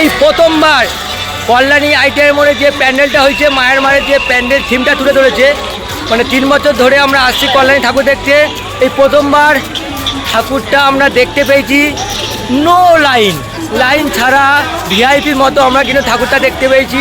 এই প্রথমবার কল্যাণী আইটিআই মোড়ে যে প্যান্ডেলটা হয়েছে, মায়ের মায়ের যে প্যান্ডেল থিমটা তুলে ধরেছে মানে তিন বছর ধরে আমরা আসছি কল্যাণী ঠাকুর দেখতে। এই প্রথমবার ঠাকুরটা আমরা দেখতে পেয়েছি। নো লাইন লাইন ছাড়া ভিআইপির মতো আমরা কিন্তু ঠাকুরটা দেখতে পেয়েছি।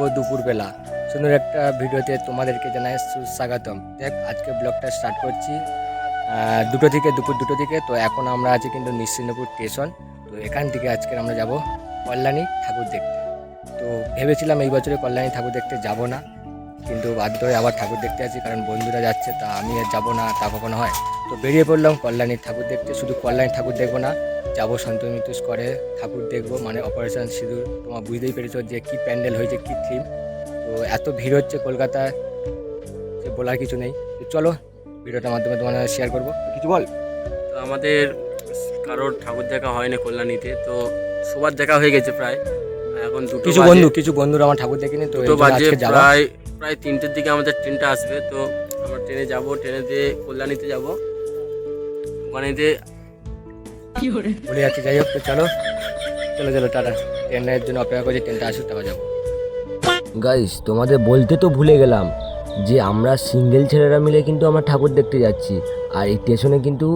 শুভ দুপুরবেলা। সুন্দর একটা ভিডিওতে তোমাদেরকে জানাই সুস্বাগতম। দেখ, আজকে ব্লগটা স্টার্ট করছি। দুটো থেকে, দুপুর দুটো থেকে, তো এখন আমরা আছি কিন্তু নিশ্চিন্দপুর স্টেশন তো এখান থেকে আজকে আমরা যাব কল্যাণী ঠাকুর দেখতে। তো ভেবেছিলাম এই বছরে কল্যাণী ঠাকুর দেখতে যাব না। কিন্তু বাধ্য হয়ে আবার ঠাকুর দেখতে আছি কারণ বন্ধুরা যাচ্ছে তা আমি আর যাব না তা কখনো হয়। তো বেরিয়ে পড়লাম কল্যাণীর ঠাকুর দেখতে শুধু কল্যাণী ঠাকুর দেখব না যাব সন্ত মিতুষ করে ঠাকুর দেখব মানে অপারেশন সিঁদুর তোমার বুঝতেই পেরেছ যে কি প্যান্ডেল হয়েছে কি থিম তো এত ভিড় হচ্ছে কলকাতায় যে বলার কিছু নেই। তো চলো ভিডিওটার মাধ্যমে তোমার শেয়ার করব। কিছু বল। তো আমাদের কারোর ঠাকুর দেখা হয়নি কল্যাণীতে তো সবার দেখা হয়ে গেছে প্রায়। এখন দুটো কিছু বন্ধু কিছু বন্ধুরা আমার ঠাকুর দেখিনি তো বাজে প্রায় প্রায় তিনটের দিকে আমাদের ট্রেনটা আসবে তো আমরা ট্রেনে যাব ট্রেনেতে কল্যাণীতে যাব। ওখানেতে বলে যাচ্ছি যাই হোক তো চলো। চলো চলো টাটা। ট্রেনের জন্য অপেক্ষা করছি ট্রেনটা আসুক তারপর যাব। গাইস তোমাদের বলতে তো ভুলে গেলাম যে আমরা সিঙ্গেল ছেলেরা মিলে কিন্তু আমরা ঠাকুর দেখতে যাচ্ছি। আর এই স্টেশনে কিন্তু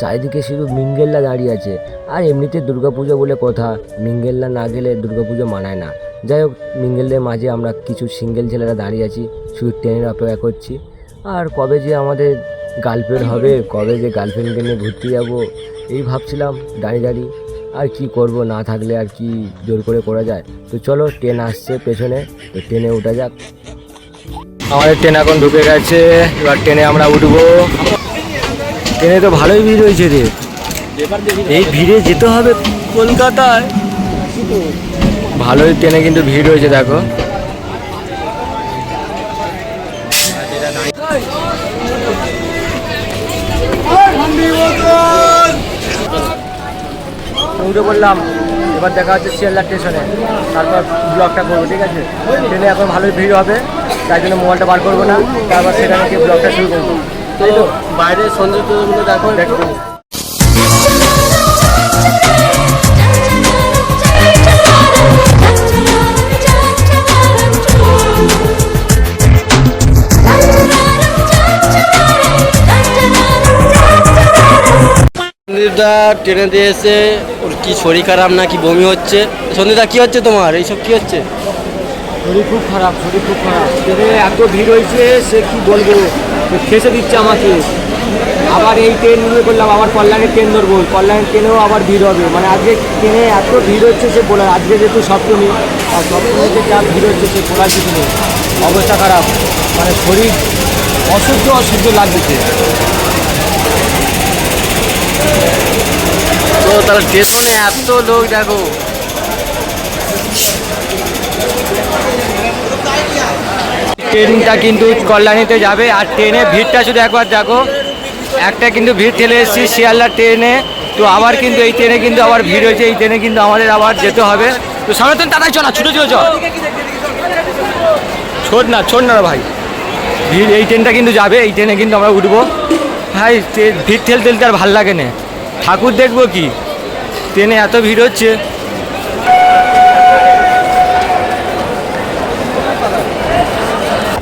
চারিদিকে শুধু মিঙ্গেলরা দাঁড়িয়ে আছে। আর এমনিতে দুর্গাপুজো বলে কথা মিঙ্গেলরা না গেলে দুর্গাপুজো মানায় না। যাই হোক, মিঙ্গেলদের মাঝে আমরা কিছু সিঙ্গেল ছেলেরা দাঁড়িয়ে আছি, শুধু ট্রেনের অপেক্ষা করছি। আর কবে যে আমাদের গার্লফ্রেন্ড হবে, কবে যে গার্লফ্রেন্ডকে নিয়ে ঘুরতে যাব, এই ভাবছিলাম, দাঁড়িয়ে দাঁড়িয়ে। আর কি করব, না থাকলে আর কি জোর করে করা যায়? তো চলো ট্রেন আসছে পেছনে, তো ট্রেনে উঠা যাক। আমাদের ট্রেন এখন ঢুকে গেছে, এবার ট্রেনে আমরা উঠবো। ট্রেনে তো ভালোই ভিড় হয়েছে রে। এই ভিড়ে যেতে হবে কলকাতায়। ভালোই ট্রেনে কিন্তু ভিড় হয়েছে দেখো। উঠে পড়লাম। এবার দেখা হচ্ছে শিয়ালদা স্টেশনে। তারপর ব্লগটা করব ঠিক আছে? ট্রেনে এখন ভালোই ভিড় হবে তাই জন্য মোবাইলটা বার করব না। তারপর সেখানে গিয়ে ব্লগটা শুরু করব। তো বাইরের সৌন্দর্যগুলো দেখো। সন্দীপদা ট্রেনেতে এসে ওর কি শরীর খারাপ না কি বমি হচ্ছে? সন্দীপদা, কি হচ্ছে তোমার? এইসব কি হচ্ছে? শরীর খুব খারাপ, শরীর খুব খারাপ। ট্রেনে এত ভিড় হয়েছে, সে কি বলব? সে খেসে দিচ্ছে আমাকে। আবার এই ট্রেন নিয়ে করলাম, আবার কল্যাণের ট্রেন ধরবো। কল্যাণের ট্রেনেও আবার ভিড় হবে। মানে আজকে ট্রেনে এত ভিড় হচ্ছে, সে বলার আজকে যেহেতু সপ্তমী, আর সপ্তমীতে যা ভিড় হচ্ছে, সে বলার কিছু নেই। অবস্থা খারাপ। মানে শরীর অসহ্য অসহ্য লাগছে। তো তাহলে স্টেশনে এত লোক, দেখো। ট্রেনটা কিন্তু কল্যাণীতে যাবে, আর ট্রেনে ভিড়টা শুধু একবার দেখো। একটা কিন্তু ভিড় ঠেলে এসেছি, শিয়ালদা ট্রেনে। তো আবার কিন্তু এই ট্রেনে কিন্তু আবার ভিড় হয়েছে, এই ট্রেনে কিন্তু আমাদের আবার যেতে হবে। তো সামনে তো তাড়াই চ না ছুটে, চলে। চ ছোট না ছোট না ভাই। ভিড়, এই ট্রেনটা কিন্তু যাবে, এই ট্রেনে কিন্তু আমরা উঠবো। ভাই ভিড় ঠেল ঠেলতে আর ভালো লাগে না। ঠাকুর দেখব কি? ট্রেনে এত ভিড় হচ্ছে।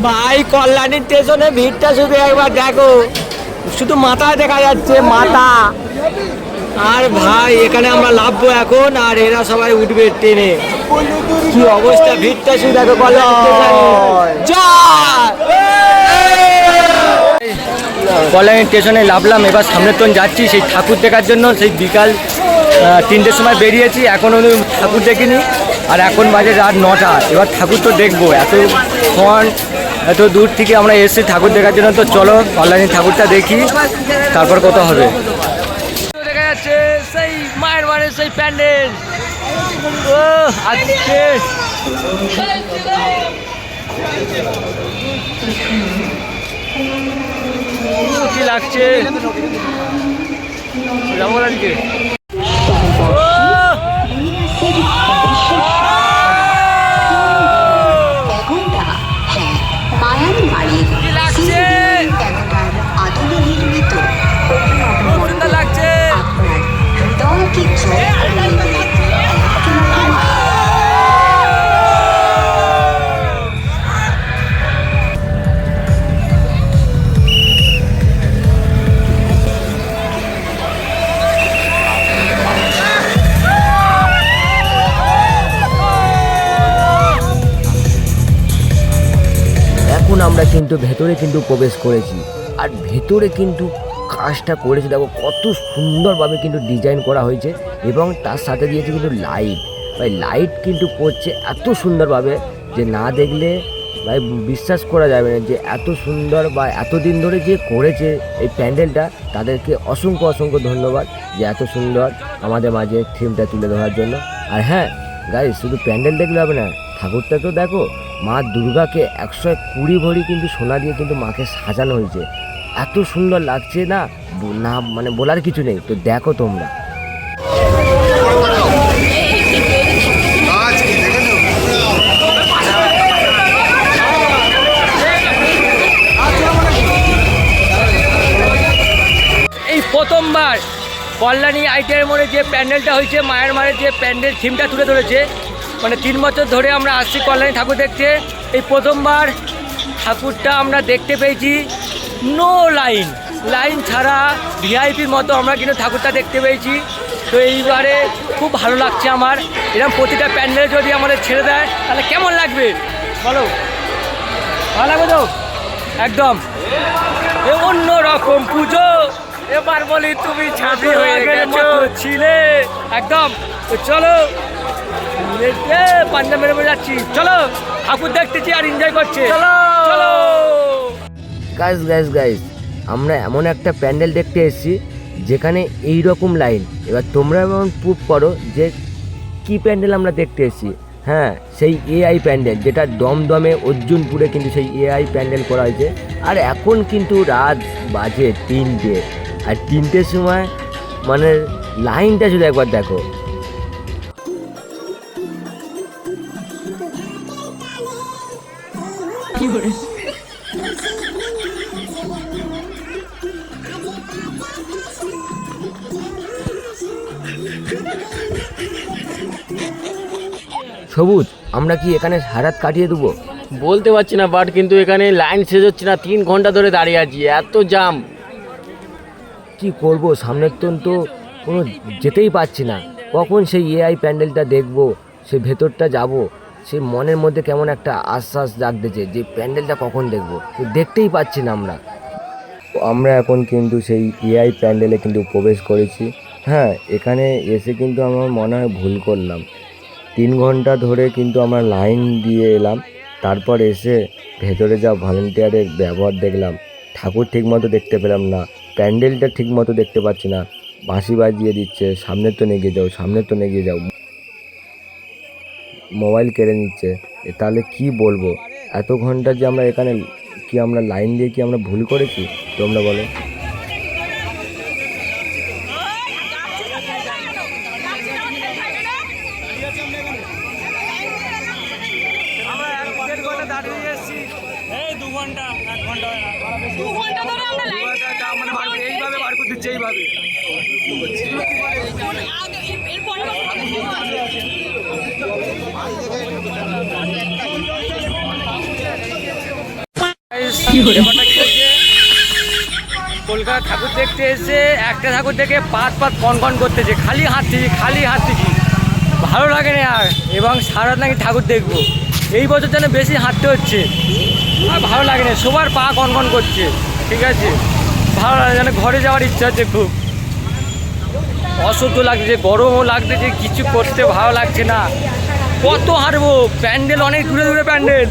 ভাই কল্যাণী স্টেশনে ভিড়টা শুধু একবার দেখো। শুধু মাথা দেখা যাচ্ছে, মাথা। আর ভাই, এখানে আমরা লাভবো এখন, আর এরা সবাই উঠবে ট্রেনে। কি অবস্থা, ভিড়টা শুধু দেখো কল্যাণী! কল্যাণী স্টেশনে লাভলাম এবার সামনের তন যাচ্ছি, সেই ঠাকুর দেখার জন্য, সেই বিকাল তিনটের সময় বেরিয়েছি এখনও ঠাকুর দেখিনি, আর এখন বাজে রাত নটা, এবার ঠাকুর তো দেখব, এত ক্ষণ, এত দূর থেকে আমরা এসেছি ঠাকুর দেখার জন্য, তো চলো কল্যাণী ঠাকুরটা দেখি, তারপর কত হবে। সেই প্যান্ডেল। ও কি লাগছে। যাব আমরা কিন্তু ভেতরে কিন্তু প্রবেশ করেছি। আর ভেতরে কিন্তু কাজটা করেছে। দেখো, কত সুন্দরভাবে কিন্তু ডিজাইন করা হয়েছে এবং তার সাথে দিয়েছে কিন্তু লাইট ভাই লাইট কিন্তু পড়ছে এত সুন্দরভাবে যে না দেখলে ভাই বিশ্বাস করা যাবে না যে এত সুন্দর বা এতদিন ধরে যে করেছে এই প্যান্ডেলটা, তাদেরকে অসংখ্য অসংখ্য ধন্যবাদ যে এত সুন্দর আমাদের মাঝে থিমটা তুলে ধরার জন্য। আর হ্যাঁ গাই শুধু প্যান্ডেল দেখলে হবে না, ঠাকুরটা তো দেখো মা দুর্গাকে একশো কুড়ি ভরি কিন্তু সোনা দিয়ে কিন্তু মাকে সাজানো হয়েছে। এত সুন্দর লাগছে না? না মানে বলার কিছু নেই। তো দেখো তোমরা। এই প্রথমবার কল্যাণী আইটিআই মোড়ে যে প্যান্ডেলটা হয়েছে, মায়ের মায়ের যে প্যান্ডেল থিমটা তুলে ধরেছে মানে তিন বছর ধরে আমরা আসছি কল্যাণী ঠাকুর দেখতে। এই প্রথমবার ঠাকুরটা আমরা দেখতে পেয়েছি। নো লাইন লাইন ছাড়া ভিআইপির মতো আমরা কিন্তু ঠাকুরটা দেখতে পেয়েছি। তো এইবারে খুব ভালো লাগছে আমার। এরকম প্রতিটা প্যান্ডেল যদি আমাদের ছেড়ে দেয় তাহলে কেমন লাগবে? বলো। ভালো লাগবে তো? একদম। এ অন্য রকম পুজো। এবার বলি তুমি ছাত্রী হয়ে গেছো। ছিলে। একদম। চলো। মেরে যাচ্ছি? চলো ঠাকুর দেখতেছি আর এনজয় করছে। চলো। চলো। গাইস গাইস গাইস আমরা এমন একটা প্যান্ডেল দেখতে এসেছি যেখানে এই রকম লাইন। এবার তোমরা এমন প্রুভ করো যে কি প্যান্ডেল আমরা দেখতে এসেছি। হ্যাঁ সেই এআই প্যান্ডেল যেটা দমদমে অর্জুনপুরে কিন্তু সেই এআই প্যান্ডেল করা হয়েছে। আর এখন কিন্তু রাত বাজে তিনটে। আর তিনটের সময় মানে লাইনটা শুধু একবার দেখো। সবুজ আমরা কি এখানে সারাত কাটিয়ে দেবো? বলতে পারছি না বাট কিন্তু এখানে লাইন শেষ হচ্ছে না তিন ঘণ্টা ধরে দাঁড়িয়ে আছি এত জাম কি করব সামনের তো তো কোনো যেতেই পারছি না। কখন সেই এআই প্যান্ডেলটা দেখব সে ভেতরটা যাব সে মনের মধ্যে কেমন একটা আশ্বাস জাগতেছে যে প্যান্ডেলটা কখন দেখব? দেখতেই পাচ্ছি না আমরা। আমরা এখন কিন্তু সেই এআই প্যান্ডেলে কিন্তু প্রবেশ করেছি। হ্যাঁ এখানে এসে কিন্তু আমার মনে হয় ভুল করলাম। তিন ঘণ্টা ধরে কিন্তু আমরা লাইন দিয়ে এলাম। তারপর এসে ভেতরে যা ভলেন্টিয়ারের ব্যবহার দেখলাম। ঠাকুর ঠিকমতো দেখতে পেলাম না। প্যান্ডেলটা ঠিকমতো দেখতে পাচ্ছি না। বাঁশি বাজিয়ে দিচ্ছে, সামনে তো নেগিয়ে যাও, সামনে তো নেগিয়ে যাও। মোবাইল কেড়ে নিচ্ছে তাহলে কি বলব? এত ঘণ্টা যে আমরা এখানে কি আমরা লাইন দিয়ে কি আমরা ভুল করেছি? তোমরা বলো। দু ঘণ্টা ধরে আমরা লাইন এইভাবে বার করতে দিচ্ছে কলকাতা ঠাকুর দেখতে এসে একটা ঠাকুর দেখে পাত পাত কন কন করতেছে খালি হাঁটতেছি খালি হাঁটতেছি ভালো লাগে না আর, এবং সারা নাকি ঠাকুর দেখব। এই বছর যেন বেশি হাঁটতে হচ্ছে। আর ভালো লাগে না, সবার পা কন কন করছে, ঠিক আছে? ভালো লাগে যেন ঘরে যাওয়ার ইচ্ছা হচ্ছে খুব। অসহ্য লাগছে গরমও লাগতেছে কিছু করতে ভালো লাগছে না। কত হাঁটবো, প্যান্ডেল, অনেক দূরে দূরে প্যান্ডেল।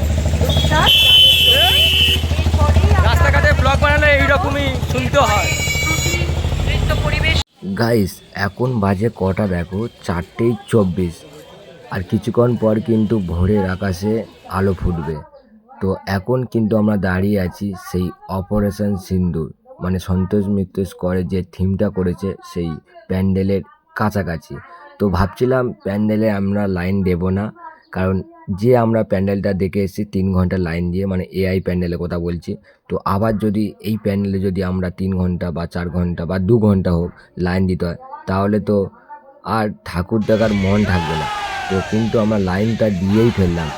ব্লগ বানালে এইরকমই শুনতে হয়। গাইস এখন বাজে কটা দেখো? চারটেই চব্বিশ। আর কিছুক্ষণ পর কিন্তু ভোরের আকাশে আলো ফুটবে। তো এখন কিন্তু আমরা দাঁড়িয়ে আছি সেই অপারেশন সিন্দুর। মানে সন্তোষ মিত্র স্কোয়ারে যে থিমটা করেছে সেই প্যান্ডেলের কাছাকাছি। তো ভাবছিলাম প্যান্ডেলে আমরা লাইন দেব না, কারণ যে আমরা প্যান্ডেলটা দেখে এসেছি, তিন ঘণ্টা লাইন দিয়ে মানে এআই প্যান্ডেলের কথা বলছি। তো আবার যদি এই প্যান্ডেলে যদি আমরা তিন ঘণ্টা বা চার ঘণ্টা বা দু ঘণ্টা হোক লাইন দিতে হয়, তাহলে তো আর ঠাকুর দেখার মন থাকবে না। তো কিন্তু আমরা লাইনটা দিয়েই ফেললাম।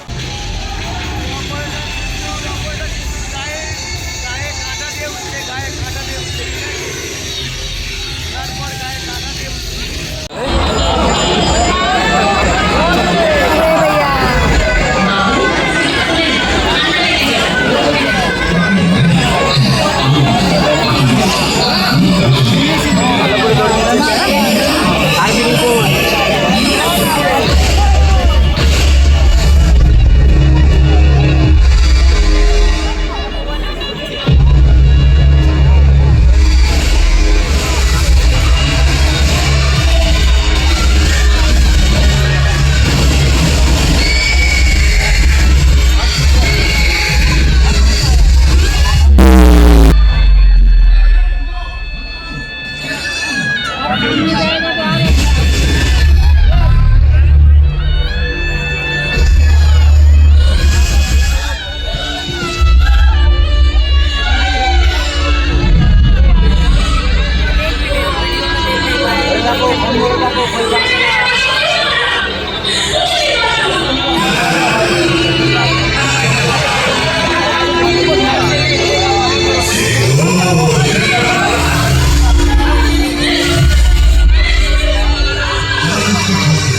Música